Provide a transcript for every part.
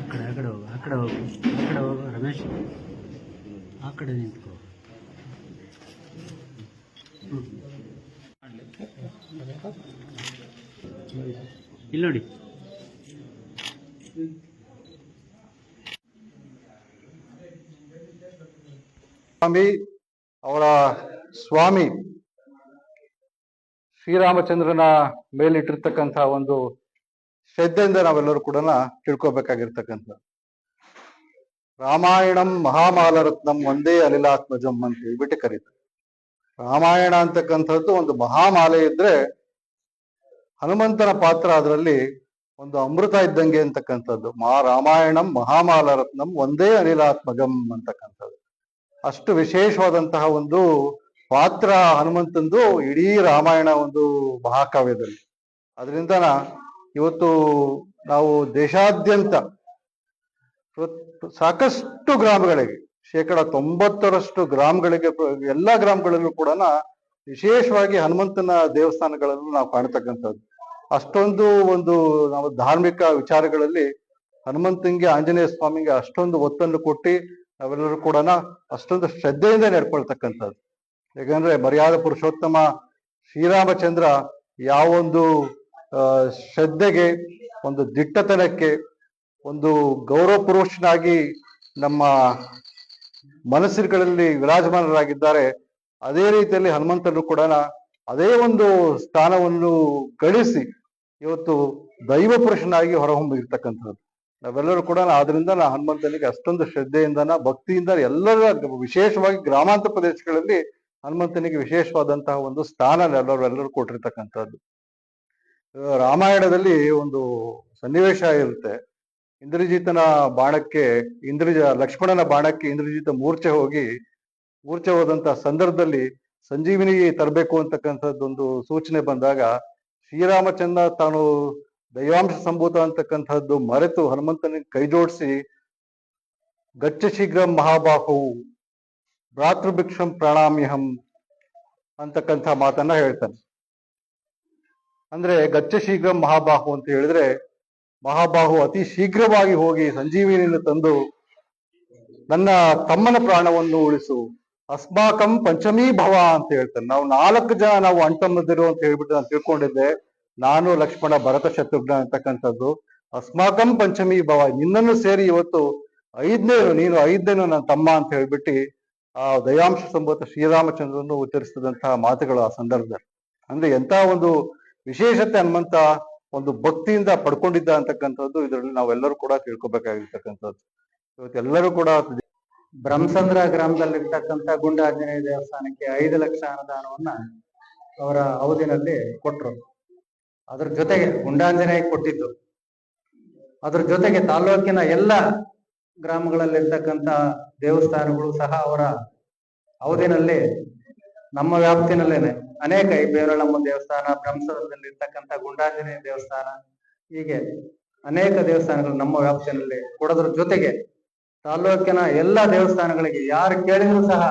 అక్కడ అక్కడ అక్కడ అక్కడ రమేష్. అక్కడ నింపుకో. ఇల్లుడి அவரா ಸ್ವಾಮಿ, ಶ್ರೀರಾಮಚಂದ್ರನ ಮೇಲಿಟ್ಟಿರ್ತಕ್ಕಂಥ ಒಂದು ಶ್ರದ್ಧೆಯಿಂದ ನಾವೆಲ್ಲರೂ ಕೂಡ ತಿಳ್ಕೊಬೇಕಾಗಿರ್ತಕ್ಕಂಥ. ರಾಮಾಯಣಂ ಮಹಾಮಾಲರತ್ನಂ ಒಂದೇ ಅಲಿಲಾತ್ಮಜಂ ಅಂತ ಹೇಳ್ಬಿಟ್ಟು ಕರೀತಾರೆ. ರಾಮಾಯಣ ಅಂತಕ್ಕಂಥದ್ದು ಒಂದು ಮಹಾಮಾಲೆ ಇದ್ರೆ ಹನುಮಂತನ ಪಾತ್ರ ಅದರಲ್ಲಿ ಒಂದು ಅಮೃತ ಇದ್ದಂಗೆ ಅಂತಕ್ಕಂಥದ್ದು. ಮಹಾ ರಾಮಾಯಣಂ ಮಹಾಮಾಲರತ್ನಂ ಒಂದೇ ಅನಿಲಾತ್ಮಜಂ ಅಂತಕ್ಕಂಥದ್ದು. ಅಷ್ಟು ವಿಶೇಷವಾದಂತಹ ಒಂದು ಪಾತ್ರ ಹನುಮಂತಂದು ಇಡೀ ರಾಮಾಯಣ ಒಂದು ಮಹಾಕಾವ್ಯದಲ್ಲಿ. ಅದರಿಂದ ಇವತ್ತು ನಾವು ದೇಶಾದ್ಯಂತ ಸಾಕಷ್ಟು ಗ್ರಾಮಗಳಿಗೆ, ಶೇಕಡ ತೊಂಬತ್ತರಷ್ಟು ಗ್ರಾಮಗಳಿಗೆ, ಎಲ್ಲ ಗ್ರಾಮಗಳಲ್ಲೂ ಕೂಡ ವಿಶೇಷವಾಗಿ ಹನುಮಂತನ ದೇವಸ್ಥಾನಗಳನ್ನು ನಾವು ಕಾಣತಕ್ಕಂಥದ್ದು. ಅಷ್ಟೊಂದು ಒಂದು ನಾವು ಧಾರ್ಮಿಕ ವಿಚಾರಗಳಲ್ಲಿ ಹನುಮಂತಂಗೆ, ಆಂಜನೇಯ ಸ್ವಾಮಿಗೆ ಅಷ್ಟೊಂದು ಒತ್ತನ್ನು ಕೊಟ್ಟು ನಾವೆಲ್ಲರೂ ಕೂಡ ಅಷ್ಟೊಂದು ಶ್ರದ್ಧೆಯಿಂದ ನಡ್ಕೊಳ್ತಕ್ಕಂಥದ್ದು. ಯಾಕಂದ್ರೆ ಮರ್ಯಾದ ಪುರುಷೋತ್ತಮ ಶ್ರೀರಾಮಚಂದ್ರ ಯಾವೊಂದು ಒಂದು ಶ್ರದ್ಧೆಗೆ, ಒಂದು ದಿಟ್ಟತನಕ್ಕೆ, ಒಂದು ಗೌರವ ಪುರುಷನಾಗಿ ನಮ್ಮ ಮನಸ್ಸುಗಳಲ್ಲಿ ವಿರಾಜಮಾನರಾಗಿದ್ದಾರೆ. ಅದೇ ರೀತಿಯಲ್ಲಿ ಹನುಮಂತನು ಕೂಡ ಅದೇ ಒಂದು ಸ್ಥಾನವನ್ನು ಗಳಿಸಿ ಇವತ್ತು ದೈವ ಪುರುಷನಾಗಿ ಹೊರಹೊಮ್ಮಿರ್ತಕ್ಕಂಥದ್ದು ನಾವೆಲ್ಲರೂ ಕೂಡ ಆದ್ರಿಂದ ನಾ ಹನುಮಂತನಿಗೆ ಅಷ್ಟೊಂದು ಶ್ರದ್ಧೆಯಿಂದನ ಭಕ್ತಿಯಿಂದ ಎಲ್ಲರ ವಿಶೇಷವಾಗಿ ಗ್ರಾಮಾಂತರ ಪ್ರದೇಶಗಳಲ್ಲಿ ಹನುಮಂತನಿಗೆ ವಿಶೇಷವಾದಂತಹ ಒಂದು ಸ್ಥಾನ ಎಲ್ಲರೂ ಎಲ್ಲರೂ ಕೊಟ್ಟಿರ್ತಕ್ಕಂಥದ್ದು. ರಾಮಾಯಣದಲ್ಲಿ ಒಂದು ಸನ್ನಿವೇಶ ಇರುತ್ತೆ. ಇಂದ್ರಜಿತನ ಬಾಣಕ್ಕೆ, ಇಂದ್ರಜ, ಲಕ್ಷ್ಮಣನ ಬಾಣಕ್ಕೆ ಇಂದ್ರಜಿತ ಮೂರ್ಛೆ ಹೋಗಿ, ಮೂರ್ಛೆ ಹೋದಂತಹ ಸಂದರ್ಭದಲ್ಲಿ ಸಂಜೀವಿನಿ ತರಬೇಕು ಅಂತಕ್ಕಂಥದ್ದೊಂದು ಸೂಚನೆ ಬಂದಾಗ, ಶ್ರೀರಾಮಚಂದ್ರ ತಾನು ದೈವಾಂಶ ಸಂಭೂತ ಅಂತಕ್ಕಂಥದ್ದು ಮರೆತು ಹನುಮಂತನಿಗೆ ಕೈ ಜೋಡಿಸಿ ಗಚ್ಚ ಶೀಘ್ರ ಮಹಾಬಾಹು ಭ್ರಾತೃಭಿಕ್ಷಂ ಪ್ರಣಾಮ್ಯಹಂ ಅಂತಕ್ಕಂಥ ಮಾತನ್ನ ಹೇಳ್ತಾನೆ. ಅಂದ್ರೆ ಗಚ್ಚ ಶೀಘ್ರ ಮಹಾಬಾಹು ಅಂತ ಹೇಳಿದ್ರೆ ಮಹಾಬಾಹು ಅತಿ ಶೀಘ್ರವಾಗಿ ಹೋಗಿ ಸಂಜೀವಿನಿಯನ್ನು ತಂದು ನನ್ನ ತಮ್ಮನ ಪ್ರಾಣವನ್ನು ಉಳಿಸು. ಅಸ್ಮಾಕಂ ಪಂಚಮೀ ಭವ ಅಂತ ಹೇಳ್ತಾನೆ. ನಾವು ನಾಲ್ಕು ಜನ ನಾವು ಅಂಟಮ್ಮದಿರು ಅಂತ ಹೇಳ್ಬಿಟ್ಟು ನಾನು ತಿಳ್ಕೊಂಡಿದ್ದೆ. ನಾನು, ಲಕ್ಷ್ಮಣ, ಭರತ, ಶತ್ರುಘ್ನ ಅಂತಕ್ಕಂಥದ್ದು. ಅಸ್ಮಾಕಂ ಪಂಚಮಿ ಭವ. ನಿನ್ನನ್ನು ಸೇರಿ ಇವತ್ತು ಐದನೇನು, ನೀನು ಐದನೇನು ನನ್ನ ತಮ್ಮ ಅಂತ ಹೇಳ್ಬಿಟ್ಟು ಆ ದಯಾಂಶ ಸಂಬಂಧ ಶ್ರೀರಾಮಚಂದ್ರನು ಉಚ್ಚರಿಸಿದಂತಹ ಮಾತುಗಳು ಆ ಸಂದರ್ಭದಲ್ಲಿ. ಅಂದ್ರೆ ಎಂತ ಒಂದು ವಿಶೇಷತೆ ಅನ್ನುವಂತ ಒಂದು ಭಕ್ತಿಯಿಂದ ಪಡ್ಕೊಂಡಿದ್ದ ಅಂತಕ್ಕಂಥದ್ದು ಇದರಲ್ಲಿ ನಾವೆಲ್ಲರೂ ಕೂಡ ತಿಳ್ಕೊಬೇಕಾಗಿರ್ತಕ್ಕಂಥದ್ದು. ಇವತ್ತೆಲ್ಲರೂ ಕೂಡ ಬ್ರಹ್ಮಸಂದ್ರ ಗ್ರಾಮದಲ್ಲಿರ್ತಕ್ಕಂಥ ಗುಂಡ ಆಂಜನೇಯ ದೇವಸ್ಥಾನಕ್ಕೆ ಐದು ಲಕ್ಷ ಅನುದಾನವನ್ನ ಅವರ ಅವಧಿನಲ್ಲಿ ಕೊಟ್ರು. ಅದ್ರ ಜೊತೆಗೆ ಗುಂಡಾಂಜನೇಯ ಕೊಟ್ಟಿದ್ದು. ಅದ್ರ ಜೊತೆಗೆ ತಾಲೂಕಿನ ಎಲ್ಲ ಗ್ರಾಮಗಳಲ್ಲಿರ್ತಕ್ಕಂಥ ದೇವಸ್ಥಾನಗಳು ಸಹ ಅವರ ಅವಧಿನಲ್ಲಿ ನಮ್ಮ ವ್ಯಾಪ್ತಿನಲ್ಲೇನೆ. ಅನೇಕ ಈ ಬೇರಳಮ್ಮ ದೇವಸ್ಥಾನ ಬ್ರಹ್ಮಸರದಲ್ಲಿ ಇರ್ತಕ್ಕಂಥ ಗುಂಡಾಂಜನೇಯ ದೇವಸ್ಥಾನ, ಹೀಗೆ ಅನೇಕ ದೇವಸ್ಥಾನಗಳು ನಮ್ಮ ವ್ಯಾಪ್ತಿನಲ್ಲಿ ಕೊಡೋದ್ರ ಜೊತೆಗೆ ತಾಲೂಕಿನ ಎಲ್ಲ ದೇವಸ್ಥಾನಗಳಿಗೆ ಯಾರು ಕೇಳಿದ್ರು ಸಹ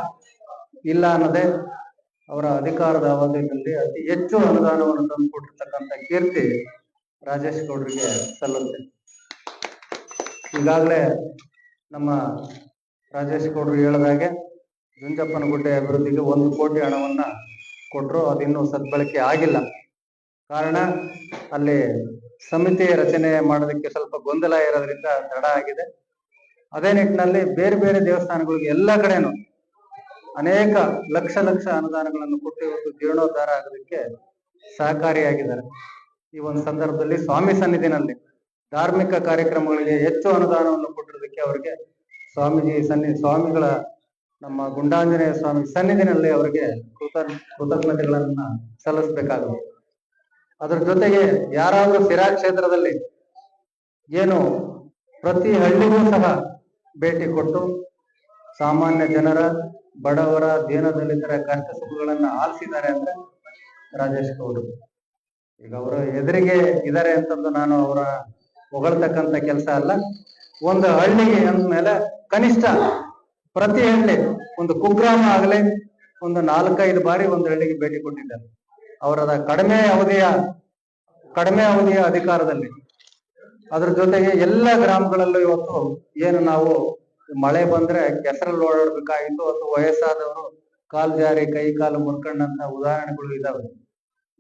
ಇಲ್ಲ ಅನ್ನೋದೇ ಅವರ ಅಧಿಕಾರದ ಅವಧಿಯಲ್ಲಿ ಅತಿ ಹೆಚ್ಚು ಅನುದಾನವನ್ನು ತಂದುಕೊಟ್ಟಿರ್ತಕ್ಕಂಥ ಕೀರ್ತಿ ರಾಜೇಶ್ ಗೌಡ್ರಿಗೆ ಸಲ್ಲುತ್ತೆ. ಈಗಾಗಲೇ ನಮ್ಮ ರಾಜೇಶ್ ಗೌಡರು ಹೇಳಿದಾಗೆ ಜುಂಜಪ್ಪನ ಗುಡ್ಡೆ ಅಭಿವೃದ್ಧಿಗೆ ಒಂದು ಕೋಟಿ ಹಣವನ್ನ ಕೊಟ್ಟರು ಅದಿನ್ನೂ ಸದ್ಬಳಕೆ ಆಗಿಲ್ಲ. ಕಾರಣ, ಅಲ್ಲಿ ಸಮಿತಿ ರಚನೆ ಮಾಡೋದಕ್ಕೆ ಸ್ವಲ್ಪ ಗೊಂದಲ ಇರೋದ್ರಿಂದ ತಡ ಆಗಿದೆ. ಅದೇ ನಿಟ್ಟಿನಲ್ಲಿ ಬೇರೆ ಬೇರೆ ದೇವಸ್ಥಾನಗಳಿಗೆ ಎಲ್ಲ ಕಡೆನೂ ಅನೇಕ ಲಕ್ಷ ಲಕ್ಷ ಅನುದಾನಗಳನ್ನು ಕೊಟ್ಟು ಇವತ್ತು ಜೀರ್ಣೋದ್ಧಾರ ಆಗೋದಕ್ಕೆ ಸಹಕಾರಿಯಾಗಿದ್ದಾರೆ. ಈ ಒಂದು ಸಂದರ್ಭದಲ್ಲಿ ಸ್ವಾಮಿ ಸನ್ನಿಧಿನಲ್ಲಿ ಧಾರ್ಮಿಕ ಕಾರ್ಯಕ್ರಮಗಳಿಗೆ ಹೆಚ್ಚು ಅನುದಾನವನ್ನು ಕೊಟ್ಟಿರೋದಕ್ಕೆ ಅವರಿಗೆ ಸ್ವಾಮೀಜಿ ಸನ್ನಿ, ಸ್ವಾಮಿಗಳ ನಮ್ಮ ಗುಂಡಾಂಜನೇಯ ಸ್ವಾಮಿ ಸನ್ನಿಧಿನಲ್ಲಿ ಅವರಿಗೆ ಕೃತ ಕೃತಜ್ಞತೆಗಳನ್ನ ಸಲ್ಲಿಸಬೇಕಾಗುತ್ತೆ ಅದರ ಜೊತೆಗೆ ಯಾರಾದರೂ ಸಿರಾ ಕ್ಷೇತ್ರದಲ್ಲಿ ಏನು ಪ್ರತಿ ಹಳ್ಳಿಗೂ ಸಹ ಭೇಟಿ ಕೊಟ್ಟು ಸಾಮಾನ್ಯ ಜನರ, ಬಡವರ ದೀನದಲಿತರ ಕಷ್ಟ ಸುಖಗಳನ್ನ ಆಲಿಸಿದ್ದಾರೆ ಅಂದ್ರೆ ರಾಜೇಶ್ ಗೌಡ್ರು. ಈಗ ಅವರು ಎದುರಿಗೆ ಇದಾರೆ ಅಂತಂದು ನಾನು ಅವರ ಹೊಗಳ್ತಕ್ಕಂತ ಕೆಲಸ ಅಲ್ಲ. ಒಂದು ಹಳ್ಳಿಗೆ ಅಂದ್ಮೇಲೆ ಕನಿಷ್ಠ ಪ್ರತಿ ಹಳ್ಳಿ ಒಂದು ಕುಗ್ರಾಮ ಆಗಲಿ ಒಂದು ನಾಲ್ಕೈದು ಬಾರಿ ಒಂದು ಹಳ್ಳಿಗೆ ಭೇಟಿ ಕೊಟ್ಟಿದ್ದಾರೆ. ಅವರದ ಕಡಿಮೆ ಅವಧಿಯ ಕಡಿಮೆ ಅವಧಿಯ ಅಧಿಕಾರದಲ್ಲಿ. ಅದ್ರ ಜೊತೆಗೆ ಎಲ್ಲ ಗ್ರಾಮಗಳಲ್ಲೂ ಇವತ್ತು ಏನು ನಾವು ಮಳೆ ಬಂದ್ರೆ ಕೆಸರಲ್ಲಿ ಓಡಾಡ್ಬೇಕಾಗಿತ್ತು ಅಥವಾ ವಯಸ್ಸಾದವರು ಕಾಲು ಜಾರಿ, ಕೈ ಕಾಲು ಮುರ್ಕೊಂಡಂತ ಉದಾಹರಣೆಗಳು ಇದಾವೆ